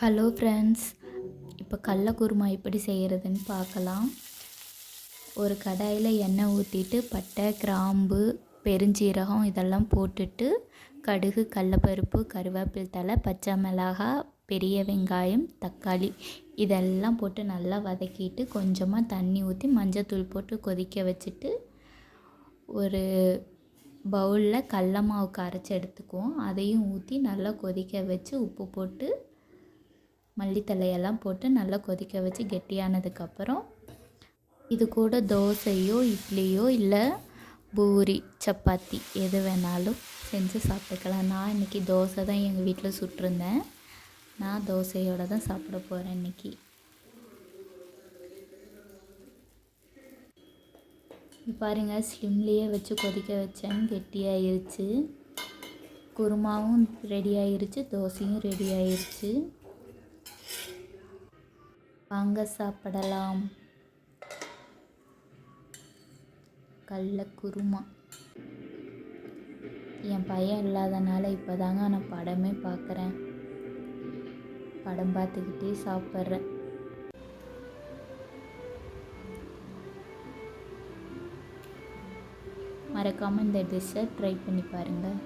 Hello friends இப்போ கடல குருமா எப்படி செய்கிறதுன்னு பார்க்கலாம். ஒரு கடாயில் எண்ணெய் ஊற்றிட்டு பட்டை கிராம்பு பெருஞ்சீரகம் இதெல்லாம் போட்டுட்டு கடுகு கடலப்பருப்பு கருவேப்பிலை தலை பச்சை மிளகாய் பெரிய வெங்காயம் தக்காளி இதெல்லாம் போட்டு நல்லா வதக்கிட்டு கொஞ்சமாக தண்ணி ஊற்றி மஞ்சத்தூள் போட்டு கொதிக்க வச்சுட்டு ஒரு பவுலில் கடல மாவுக்கு அரைச்சி எடுத்துக்குவோம். அதையும் ஊற்றி நல்லா கொதிக்க வச்சு உப்பு போட்டு மல்லித்தழையெல்லாம் போட்டு நல்லா கொதிக்க வச்சு கெட்டியானதுக்கப்புறம் இது கூட தோசையோ இட்லியோ இல்லை பூரி சப்பாத்தி எது வேணாலும் செஞ்சு சாப்பிட்டுக்கலாம். நான் இன்றைக்கி தோசை தான் எங்கள் வீட்டில் சுட்டிருந்தேன். நான் தோசையோடு தான் சாப்பிட போகிறேன் இன்றைக்கி பாருங்கள் ஸ்லிம்லேயே வச்சு கொதிக்க வச்சேன். கெட்டியாயிருச்சு. குருமாவும் ரெடி ஆயிருச்சு தோசையும் ரெடி ஆயிருச்சு. வாங்க சாப்பிடலாம். கடல குருமா. என் பையன் இல்லாதனால இப்போ தாங்க நான் படமே பார்க்குறேன் படம் பார்த்துக்கிட்டே சாப்பிட்றேன். மறக்காமல் இந்த டிஷ்ஷை ட்ரை பண்ணி பாருங்கள்